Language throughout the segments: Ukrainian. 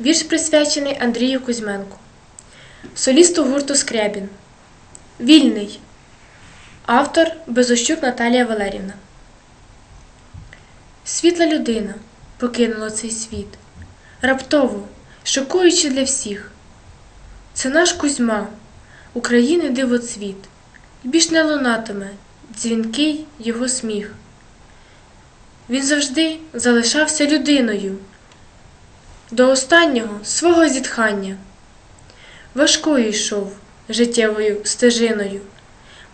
Вірш присвячений Андрію Кузьменку, солісту гурту Скрябін. Вільний. Автор Безощук Наталія Валерівна. Світла людина покинула цей світ, раптово, шокуючи для всіх. Це наш Кузьма, України дивоцвіт, і більш не лунатиме дзвінкий його сміх. Він завжди залишався людиною до останнього свого зітхання. Важкою йшов життєвою стежиною,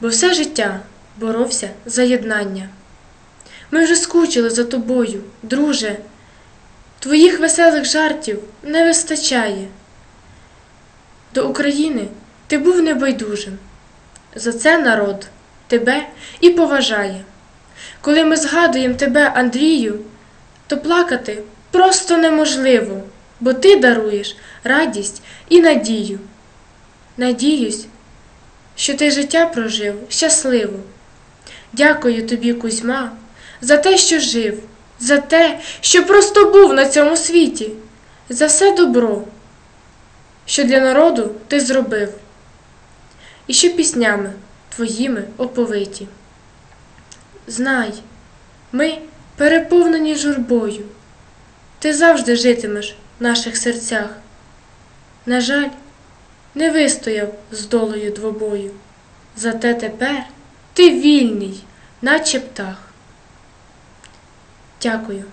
бо все життя боровся за єднання. Ми вже скучили за тобою, друже, твоїх веселих жартів не вистачає. До України ти був небайдужим. За це народ тебе і поважає. Коли ми згадуємо тебе, Андрію, то плакати просто неможливо, бо ти даруєш радість і надію. Надіюсь, що ти життя прожив щасливо. Дякую тобі, Кузьма, за те, що жив, за те, що просто був на цьому світі, за все добро, що для народу ти зробив, і що піснями твоїми оповиті. Знай, ми переповнені журбою, ти завжди житимеш наших серцях. На жаль, не вистояв з долею двобою, зате тепер ти вільний, наче птах. Дякую.